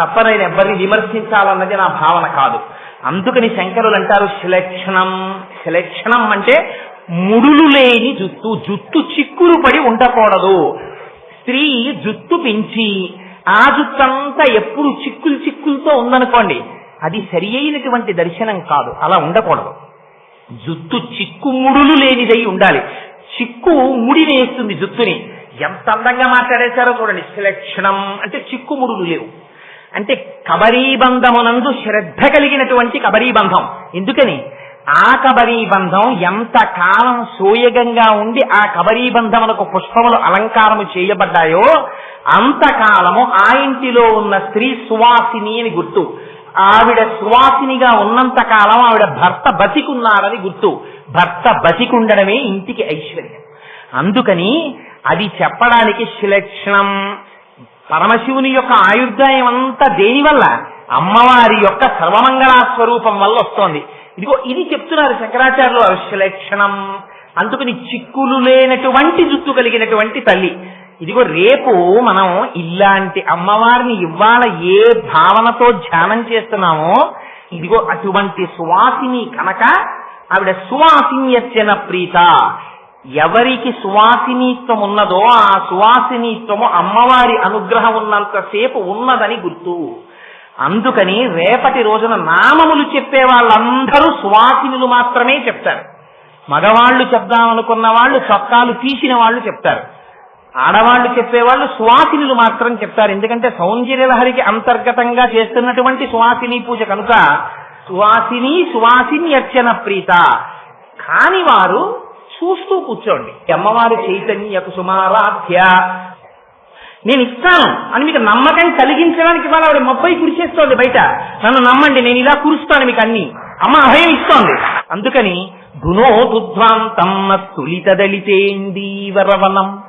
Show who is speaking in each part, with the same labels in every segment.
Speaker 1: తప్ప నేను ఎవరిని విమర్శించాలన్నది నా భావన కాదు. అందుకని శంకరులు అంటారు శిలక్షణం శిలక్షణం అంటే ముడులు లేని జుత్తు జుత్తు చిక్కులు పడి ఉండకూడదు. స్త్రీ జుత్తు పెంచి ఆ జుత్తంతా ఎప్పుడు చిక్కులు చిక్కులతో ఉందనుకోండి అది సరి అయినటువంటి దర్శనం కాదు అలా ఉండకూడదు. జుత్తు చిక్కు ముడులు లేనిదై ఉండాలి. చిక్కు ముడి వేస్తుంది జుత్తుని ఎంత అందంగా మాట్లాడేశారో చూడండి శిలక్షణం అంటే చిక్కు ముడులు లేవు. అంటే కబరీబంధమునందు శ్రద్ధ కలిగినటువంటి కబరీబంధం ఎందుకని? ఆ కబరీబంధం ఎంత కాలం సోయగంగా ఉండి ఆ కబరీబంధమునకు పుష్పములు అలంకారము చేయబడ్డాయో అంతకాలము ఆ ఇంటిలో ఉన్న స్త్రీ సువాసిని అని గుర్తు. ఆవిడ సువాసినిగా ఉన్నంత కాలం ఆవిడ భర్త బతికున్నారని గుర్తు. భర్త బతికుండడమే ఇంటికి ఐశ్వర్యం. అందుకని అది చెప్పడానికి శిలక్షణం పరమశివుని యొక్క ఆయుర్దాయం అంతా దేని వల్ల? అమ్మవారి యొక్క సర్వమంగళా స్వరూపం వల్ల వస్తోంది. ఇదిగో ఇది చెప్తున్నారు శంకరాచార్యులు అవిశ్లక్షణం అందుకని చిక్కులు లేనటువంటి జుత్తు కలిగినటువంటి తల్లి. ఇదిగో రేపు మనం ఇలాంటి అమ్మవారిని ఇవాళ ఏ భావనతో ధ్యానం చేస్తున్నామో ఇదిగో అటువంటి సువాసిని కనుక ఆవిడ సువాసిన్యత్యన ప్రీత. ఎవరికి సువాసినీత్వం ఉన్నదో ఆ సువాసినీత్వము అమ్మవారి అనుగ్రహం ఉన్నంతసేపు ఉన్నదని గుర్తు. అందుకని రేపటి రోజున నామములు చెప్పే వాళ్ళందరూ సువాసినులు మాత్రమే చెప్తారు. మగవాళ్ళు చెప్దామనుకున్న వాళ్ళు చొక్కాలు తీసిన వాళ్ళు చెప్తారు. ఆడవాళ్ళు చెప్పేవాళ్ళు సువాసినులు మాత్రం చెప్తారు. ఎందుకంటే సౌందర్యలహరికి అంతర్గతంగా చేస్తున్నటువంటి సువాసిని పూజ కనుక సువాసిని సువాసిని అర్చన ప్రీత. కాని వారు చూస్తూ కూర్చోండి. అమ్మవారి చైతన్యకు సుమారాధ్య. నేను ఇస్తాను అని మీకు నమ్మకం కలిగించడానికి వాళ్ళ ఆవిడ మొబ్బై కురిచేస్తోంది బయట. నన్ను నమ్మండి నేను ఇలా కురుస్తాను మీకు అన్ని. అమ్మ అభయం ఇస్తోంది. అందుకని గుణోదుధ్వాంతం స్థులితదళితేందీవరవనం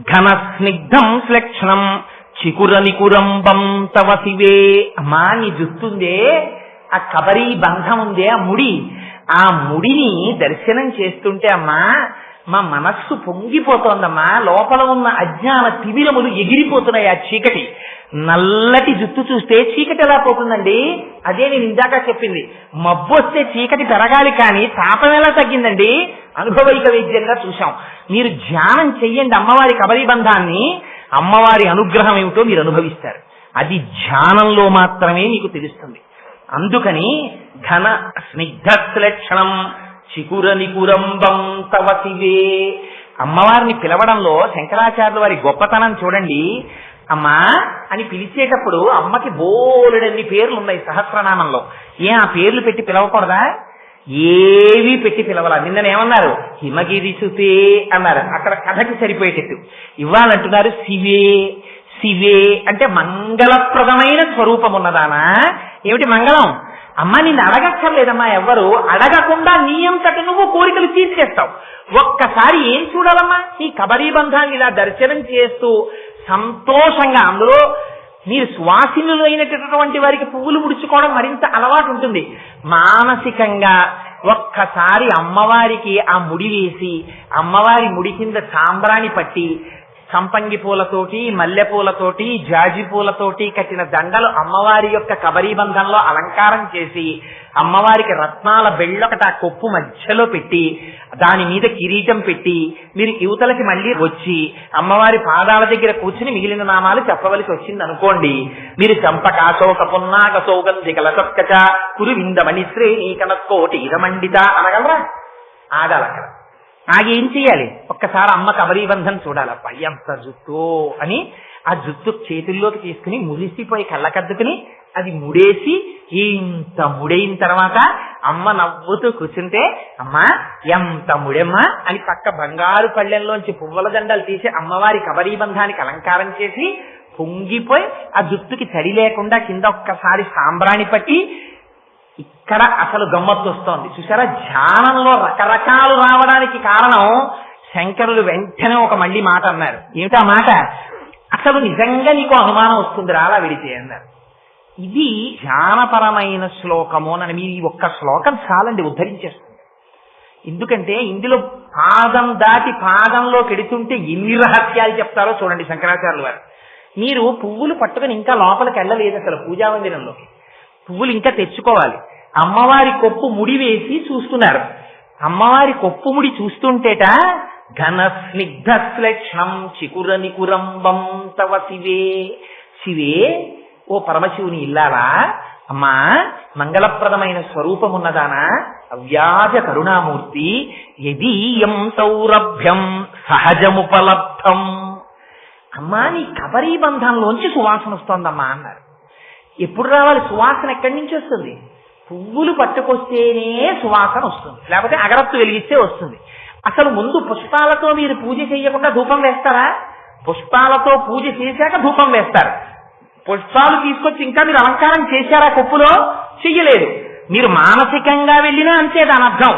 Speaker 1: ఘన స్నిగ్ధం శ్లక్షణం చికుర నికురంబం తవ శివే. అమ్మా నీ జుత్తుందే ఆ కబరీ బంధం ఉందే ఆ ముడి. ఆ ముడిని దర్శనం చేస్తుంటే అమ్మా మా మనస్సు పొంగిపోతోందమ్మా. లోపల ఉన్న అజ్ఞాన తిమిరములు ఎగిరిపోతున్నాయి ఆ చీకటి. నల్లటి జుట్టు చూస్తే చీకటి ఎలా పోతుందండి? అదే నేను ఇందాక చెప్పింది. మబ్బు వస్తే చీకటి పెరగాలి కానీ తాపం ఎలా తగ్గిందండి? అనుభవైక వైద్యంగా చూశాం. మీరు ధ్యానం చెయ్యండి అమ్మవారి కబలిబంధాన్ని అమ్మవారి అనుగ్రహం ఏమిటో మీరు అనుభవిస్తారు. అది ధ్యానంలో మాత్రమే మీకు తెలుస్తుంది. అందుకని ఘన స్నిగ్ధశ్లక్షణం చికుర నికురంబం తవ శివే అమ్మవారిని పిలవడంలో శంకరాచార్యుల వారి గొప్పతనం చూడండి. అమ్మా అని పిలిచేటప్పుడు అమ్మకి బోలెడన్ని పేర్లు ఉన్నాయి సహస్రనామంలో. ఏ ఆ పేర్లు పెట్టి పిలవకూడదా? ఏవి పెట్టి పిలవాల. నిన్ననేమన్నారు హిమగిరి సుతే అన్నారు. అక్కడ కథకి సరిపోయేటట్టు. ఇవ్వాలంటున్నారు శివే శివే అంటే మంగళప్రదమైన స్వరూపం ఉన్నదానా ఏమిటి మంగళం? అమ్మ నిన్ను అడగక్కర్లేదమ్మా ఎవ్వరు. అడగకుండా నీ అంతట నువ్వు కోరికలు తీర్చేస్తావు. ఒక్కసారి ఏం చూడాలమ్మా? ఈ కబరీ బంధాన్ని ఇలా దర్శనం చేస్తూ సంతోషంగా అందులో మీరు సువాసినులు వారికి పువ్వులు ముడుచుకోవడం మరింత అలవాటు ఉంటుంది. మానసికంగా ఒక్కసారి అమ్మవారికి ఆ ముడి వేసి అమ్మవారి ముడి కింద సాంబ్రాణి పట్టి సంపంగి పూలతోటి మల్లె పూలతోటి జాజి పూలతోటి కట్టిన దండలు అమ్మవారి యొక్క కబరీబంధంలో అలంకారం చేసి అమ్మవారికి రత్నాల బెళ్ళొకట కొప్పు మధ్యలో పెట్టి దాని మీద కిరీటం పెట్టి మీరు యువతలకి మళ్ళీ వచ్చి అమ్మవారి పాదాల దగ్గర కూర్చుని మిగిలిన నామాలు చెప్పవలసి వచ్చింది అనుకోండి మీరు చంపక చంపకాశోక పున్నాక సౌగంధి కలసక్కచ కురు విందమణి శ్రేణీ కనకోటి ఇదమండిత అనగలరా? ఆగాలక్కడ ఆగి ఏం ఒక్కసారి అమ్మ కబరీబంధం చూడాలప్ప ఎంత జుట్టు అని ఆ జుట్టు చేతుల్లోకి తీసుకుని మురిసిపోయి కళ్ళకద్దుకుని అది ముడేసి ఇంత ముడైన తర్వాత అమ్మ నవ్వుతూ కూర్చుంటే అమ్మా ఎంత ముడెమ్మా అని పక్క బంగారు పళ్ళెంలోంచి పువ్వుల దండలు తీసి అమ్మవారి కబరీబంధానికి అలంకారం చేసి పొంగిపోయి ఆ జుట్టుకి తడి లేకుండా కింద ఒక్కసారి సాంబ్రాణి పట్టి ఇక్కడ అసలు గమ్మత్తు వస్తోంది. చూసారా ధ్యానంలో రకరకాలు రావడానికి కారణం శంకరులు వెంటనే ఒక మళ్ళీ మాట అన్నారు. ఏమిటా మాట? అసలు నిజంగా నీకు అనుమానం వస్తుంది రాలా విడితే అన్నారు. ఇది ధ్యానపరమైన శ్లోకము అని మీరు ఈ ఒక్క శ్లోకం చాలండి ఉద్ధరించేస్తుంది. ఎందుకంటే ఇందులో పాదం దాటి పాదంలో కెడుతుంటే ఎన్ని రహస్యాలు చెప్తారో చూడండి శంకరాచార్యులు వారు మీరు పువ్వులు పట్టుకుని ఇంకా లోపలికి వెళ్ళలేదు అసలు పూజా మందిరంలోకి. పువ్వులు ఇంకా తెచ్చుకోవాలి. అమ్మవారి కొప్పు ముడి వేసి చూస్తున్నారు. అమ్మవారి కొప్పు ముడి చూస్తుంటేట ఘన స్నిగ్ధ శ్లేక్షణం చికుర నికురంబం తవ శివే. శివే ఓ పరమశివుని ఇల్లారా అమ్మా మంగళప్రదమైన స్వరూపమున్నదానా? అవ్యాజ కరుణామూర్తి యదీయం సౌరభ్యం సహజముపలబ్ధం. అమ్మా నీ కబరీ బంధంలోంచి సువాసన వస్తోందమ్మా అన్నారు. ఎప్పుడు రావాలి? సువాసన ఎక్కడి నుంచి వస్తుంది? పువ్వులు పట్టుకొస్తేనే సువాసన వస్తుంది. లేకపోతే అగరత్తు వెలిగిస్తే వస్తుంది. అసలు ముందు పుష్పాలతో మీరు పూజ చేయకుండా ధూపం వేస్తారా? పుష్పాలతో పూజ చేశాక ధూపం వేస్తారు. పుష్పాలు తీసుకొచ్చి ఇంకా మీరు అలంకారం చేశారా కొప్పులో? చెయ్యలేదు. మీరు మానసికంగా వెళ్ళినా అంతే దాని అర్థం.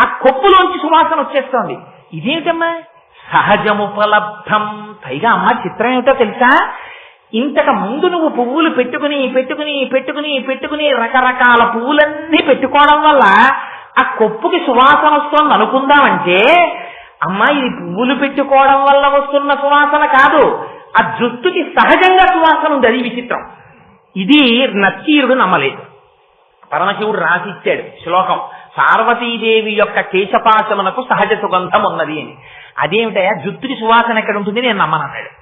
Speaker 1: ఆ కొప్పులోంచి సువాసన వచ్చేస్తోంది. ఇదేమిటమ్మా? సహజముపలబ్ధం. పైగా అమ్మ చిత్రం ఏమిటో తెలుసా? ఇంతకు ముందు నువ్వు పువ్వులు పెట్టుకుని పెట్టుకుని పెట్టుకుని పెట్టుకుని రకరకాల పువ్వులన్నీ పెట్టుకోవడం వల్ల ఆ కొప్పుకి సువాసన వస్తోంది అనుకుందామంటే అమ్మా ఇది పువ్వులు పెట్టుకోవడం వల్ల వస్తున్న సువాసన కాదు. ఆ జుట్టుకి సహజంగా సువాసన ఉంది అది విచిత్రం. ఇది నచ్చీరుడు నమ్మలేదు. పరమశివుడు రాసిచ్చాడు శ్లోకం పార్వతీదేవి యొక్క కేశపాశమునకు సహజ సుగంధం ఉన్నది అని. అదేమిటయా జుట్టుకి సువాసన ఎక్కడ ఉంటుంది నేను నమ్మనన్నాడు.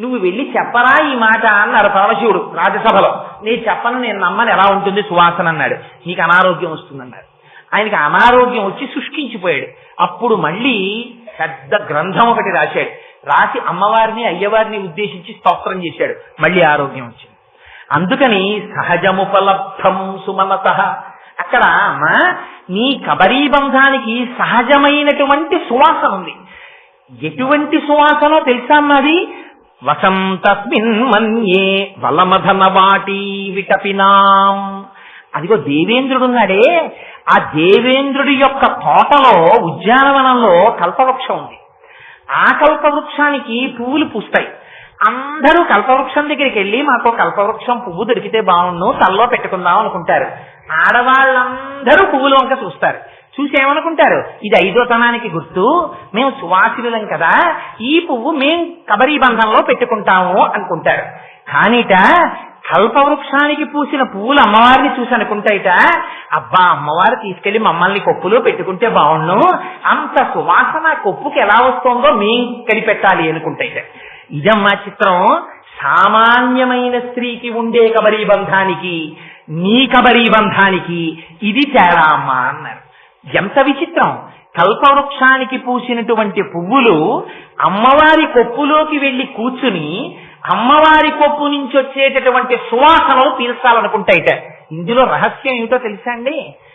Speaker 1: నువ్వు వెళ్ళి చెప్పరా ఈ మాట అన్నారు పరమశివుడు రాజసభలో. నేను చెప్పను నేను నమ్మని ఎలా ఉంటుంది సువాసన అన్నాడు. నీకు అనారోగ్యం వస్తుందన్నాడు ఆయనకి అనారోగ్యం వచ్చి శుష్కించిపోయాడు. అప్పుడు మళ్ళీ పెద్ద గ్రంథం ఒకటి రాశాడు. రాసి అమ్మవారిని అయ్యవారిని ఉద్దేశించి స్తోత్రం చేశాడు. మళ్ళీ ఆరోగ్యం వచ్చింది. అందుకని సహజముపలబ్ధం సుమనత అక్కడ అమ్మ నీ కబరీ బంధానికి సహజమైనటువంటి సువాసన ఉంది. ఎటువంటి సువాసనో తెలుసా అన్నది వసంతస్మిన్ మన్యే వలమధన వాటి విటపినాం. అదిగో దేవేంద్రుడున్నాడే ఆ దేవేంద్రుడి యొక్క తోటలో ఉద్యానవనంలో కల్పవృక్షం ఉంది. ఆ కల్పవృక్షానికి పువ్వులు పూస్తాయి. అందరూ కల్పవృక్షం దగ్గరికి వెళ్ళి మాకు కల్పవృక్షం పువ్వు దొరికితే బాగుండు తల్లో పెట్టుకుందాం అనుకుంటారు. ఆడవాళ్ళందరూ పువ్వులు వంక చూస్తారు. చూసి ఏమనుకుంటారు ఇది ఐదోతనానికి గుర్తు. మేము సువాసినులం కదా. ఈ పువ్వు మేం కబరీ బంధంలో పెట్టుకుంటాము అనుకుంటారు. కానిట కల్పవృక్షానికి పూసిన పువ్వులు అమ్మవారిని చూసి అనుకుంటాయిట అబ్బా అమ్మవారు తీసుకెళ్ళి మమ్మల్ని కొప్పులో పెట్టుకుంటే బాగుండు. అంత సువాసన కొప్పుకి ఎలా వస్తుందో మేం కనిపెట్టాలి అనుకుంటాయిట ఇదమ్మా చిత్రం. సామాన్యమైన స్త్రీకి ఉండే కబరీ బంధానికి నీ కబరీ బంధానికి ఇది తేడా అమ్మా అన్నారు. ఎంత విచిత్రం. కల్పవృక్షానికి పూసినటువంటి పువ్వులు అమ్మవారి కొప్పులోకి వెళ్ళి కూర్చుని అమ్మవారి కొప్పు నుంచి వచ్చేటటువంటి సువాసనలు పీల్చాలనుకుంటాయిట ఇందులో రహస్యం ఏమిటో తెలుసా అండి?